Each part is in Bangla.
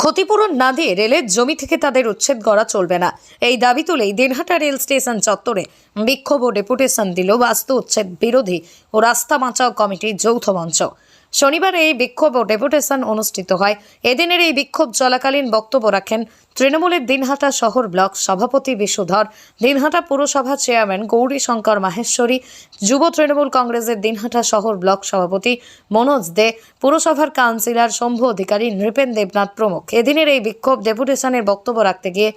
ক্ষতিপূরণ না দিয়ে রেলের জমি থেকে তাদের উচ্ছেদ করা চলবে না। এই দাবি তুলেই দিনহাটা রেল স্টেশন চত্বরে বিক্ষোভ ও ডেপুটেশন দিল বাস্তু উচ্ছেদ বিরোধী ও রাস্তা বাঁচাও কমিটির যৌথ মঞ্চ। শনিবার এই বিক্ষোভ ও ডেপুটেশন অনুষ্ঠিত হয়। এদিনের এই বিক্ষোভ চলাকালীন বক্তব্য রাখেন তৃণমূলের দিনহাটা শহর ব্লক সভাপতি বিশুধর। দিনহাটা পুরসভা চেয়ারম্যান গৌরী শঙ্কর মাহেশ্বরী, যুব তৃণমূল কংগ্রেসের দিনহাটা শহর ব্লক সভাপতি মনোজ দে, পুরসভার কাউন্সিলর, শম্ভু অধিকারী নৃপেন দেবনাথ প্রমুখ। এদিনের এই বিক্ষোভ ডেপুটেশনের বক্তব্য রাখতে গিয়ে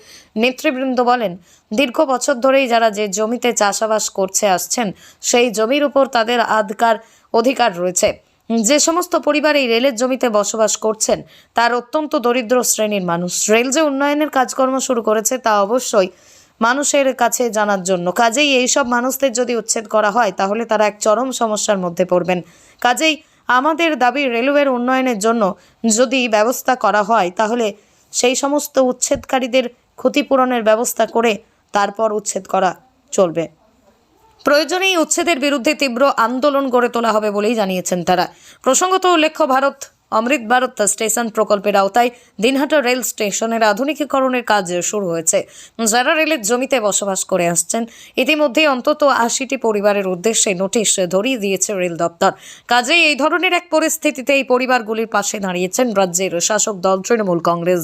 নেতৃবৃন্দ বলেন, দীর্ঘ বছর ধরেই যারা যে জমিতে চাষাবাস করছে, আসছেন, সেই জমির উপর তাদের আধকার অধিকার রয়েছে। যে সমস্ত পরিবার এই রেলের জমিতে বসবাস করছেন, তার অত্যন্ত দরিদ্র শ্রেণির মানুষ। রেল যে উন্নয়নের কাজকর্ম শুরু করেছে, তা অবশ্যই মানুষের কাছে জানার জন্য। কাজেই এইসব মানুষদের যদি উচ্ছেদ করা হয়, তাহলে তারা এক চরম সমস্যার মধ্যে পড়বেন। কাজেই আমাদের দাবি, রেলওয়ের উন্নয়নের জন্য যদি ব্যবস্থা করা হয়, তাহলে সেই সমস্ত উচ্ছেদকারীদের ক্ষতিপূরণের ব্যবস্থা করে তারপর উচ্ছেদ করা চলবে। প্রয়োজনে এই উচ্ছেদের বিরুদ্ধে তীব্র আন্দোলন গড়ে তোলা হবে বলেই জানিয়েছেন তারা। প্রসঙ্গত উল্লেখ্য, ভারত, অমৃত ভারত স্টেশন প্রকল্পের আওতায় দিনহাটা রেল স্টেশনের আধুনিকীকরণের কাজ শুরু হয়েছে। যারা রেলের জমিতে বসবাস করে আসছেন, ইতিমধ্যে অন্তত আশিটি পরিবারের উদ্দেশ্যে নোটিশ ধরিয়ে দিয়েছে রেল দপ্তর। কাজেই এই ধরনের এক পরিস্থিতিতে এই পরিবারগুলির পাশে দাঁড়িয়েছেন রাজ্যের শাসক দল তৃণমূল কংগ্রেস।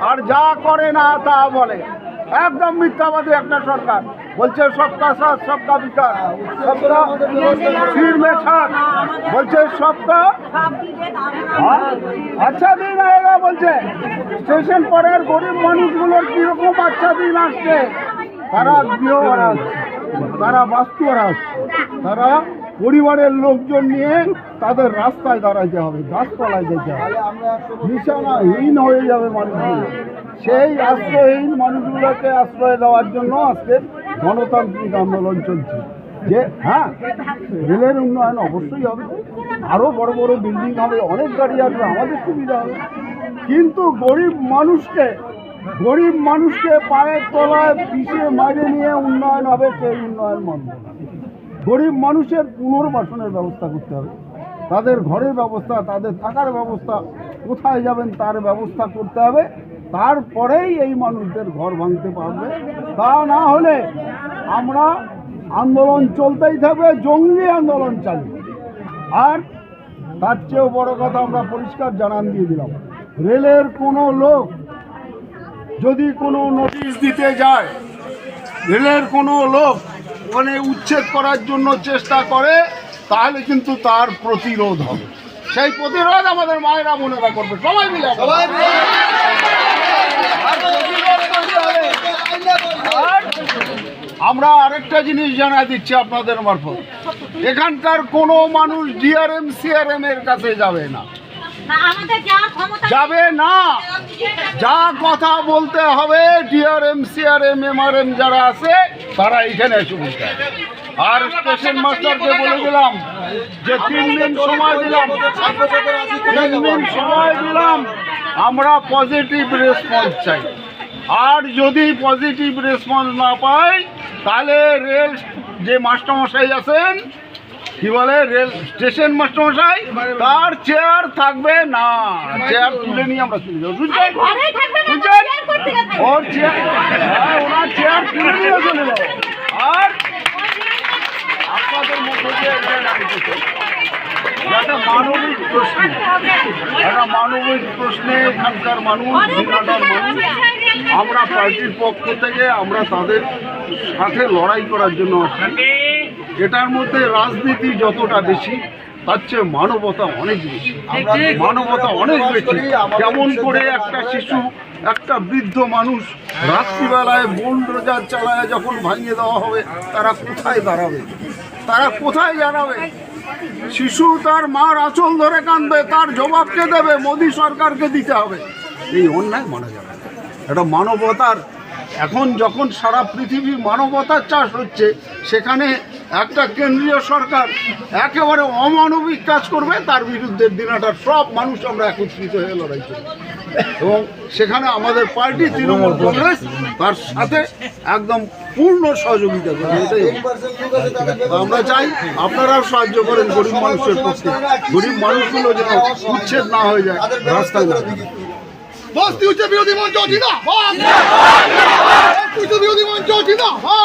আর যা করে না তা বলে। একদম মিথ্যাবাদী একটা সরকার। বলছে, সবকা সাথ, সবকা বিকাশ। বলছে, সবকা হ্যাঁ? আচ্ছা দিন আয়েগা বলছে, স্টেশন পরের গরিব মানুষগুলোর কীরকম আচ্ছা দিন আসছে? তারা গৃহ তারা বাস্তু তারা পরিবারের লোকজন নিয়ে তাদের রাস্তায় দাঁড়াইতে হবে গাছপালায় যেতে হবে। বিছানাহীন হয়ে যাবে মানুষগুলো। সেই আশ্রয়হীন মানুষগুলোকে আশ্রয় দেওয়ার জন্য আজকে গণতান্ত্রিক আন্দোলন চলছে। যে হ্যাঁ রেলের উন্নয়ন অবশ্যই হবে। আরও বড় বড় বিল্ডিং হবে অনেক গাড়ি আসবে আমাদের সুবিধা হবে। কিন্তু গরিব মানুষকে গরিব মানুষকে পায়ের তলায় পিছিয়ে মাঝে নিয়ে উন্নয়ন হবে সেই উন্নয়ন না। গরিব মানুষের পুনর্বাসনের ব্যবস্থা করতে হবে। তাদের ঘরের ব্যবস্থা, তাদের থাকার ব্যবস্থা, কোথায় যাবেন তার ব্যবস্থা করতে হবে। তারপরেই এই মানুষদের ঘর ভাঙতে পারবে। তা না হলে আমরা আন্দোলন চলতেই থাকবে, জঙ্গি আন্দোলন চালিয়ে আর তার চেয়েও বড় কথা আমরা পরিষ্কার জানান দিয়ে দিলাম, রেলের কোনো লোক যদি কোনো নোটিশ দিতে যায়, রেলের কোনো লোক ওখানে উচ্ছেদ করার জন্য চেষ্টা করে তাহলে কিন্তু তার প্রতিরোধ হবে। সেই প্রতিরোধ আমাদের মায়েরা বোনেরা করবে। সবাই মিলে সবাই আমরা আরেকটা জিনিস জানা দিচ্ছি আপনাদের মারফত। এখানকার কোনো মানুষ ডিআরএম সিআরএম এর কাছে যাবে না। যাবে না। যা কথা বলতে হবে, ডিআরএম, সিআরএম, এমআরএম যারা আছে, তারা এখানে বলতে আর স্টেশন মাস্টারকে বলে দিলাম যে, তিন দিন সময় দিলাম। তিন দিন সময় দিলাম, আমরা পজিটিভ রেসপন্স চাই। আর যদি পজিটিভ রেসপন্স না পাই, তাহলে রেল যে মাস্টারমশাই আছেন কি বলে রেল স্টেশন মাস্টারমশাই? তার চেয়ার থাকবে না। চেয়ার তুলে নিয়ে আমরা চলে যাব। শুনছেন? শুনছেন। ওর চেয়ার হ্যাঁ, ওনার চেয়ার তুলে নিয়ে চলে যাব। আর আপনাদের মধ্যে দিয়ে একটা মানবিক প্রশ্ন। একটা মানবিক প্রশ্নে এখানকার মানুষ দিনাটার মানুষ আমরা পার্টির পক্ষ থেকে আমরা তাদের সাথে লড়াই করার জন্য আসি এটার মধ্যে রাজনীতি যতটা বেশি তার চেয়ে মানবতা অনেক বেশি। মানবতা অনেক বেশি। কেমন করে একটা শিশু একটা বৃদ্ধ মানুষ রাত্রিবেলায় বোল্ডোজার চালায় যখন ভাঙিয়ে দেওয়া হবে তারা কোথায় দাঁড়াবে? তারা কোথায় দাঁড়াবে? শিশু তার মার আঁচল ধরে কাঁদবে তার জবাবকে দেবে মোদী সরকারকে দিতে হবে। এই অন্যায় মানা যাবে এটা মানবতার এখন যখন সারা পৃথিবী মানবতার চাষ হচ্ছে, সেখানে একটা কেন্দ্রীয় সরকার একেবারে অমানবিক কাজ করবে, তার বিরুদ্ধে দিনাটার সব মানুষ আমরা একত্রিত হয়ে লড়াই করি এবং সেখানে আমাদের পার্টি, তৃণমূল কংগ্রেস, তার সাথে একদম পূর্ণ সহযোগিতা করবে, এটাই আমরা চাই আপনারাও সাহায্য করেন গরিব মানুষের পক্ষে। গরিব মানুষগুলো যেন উচ্ছেদ না হয়ে যায়, রাস্তায় না থাকে। বস্তি উচ্চ বিরোধী মঞ্চ জিন্দাবাদ বস্তি উচ্চ বিরোধী মঞ্চ জিন্দাবাদ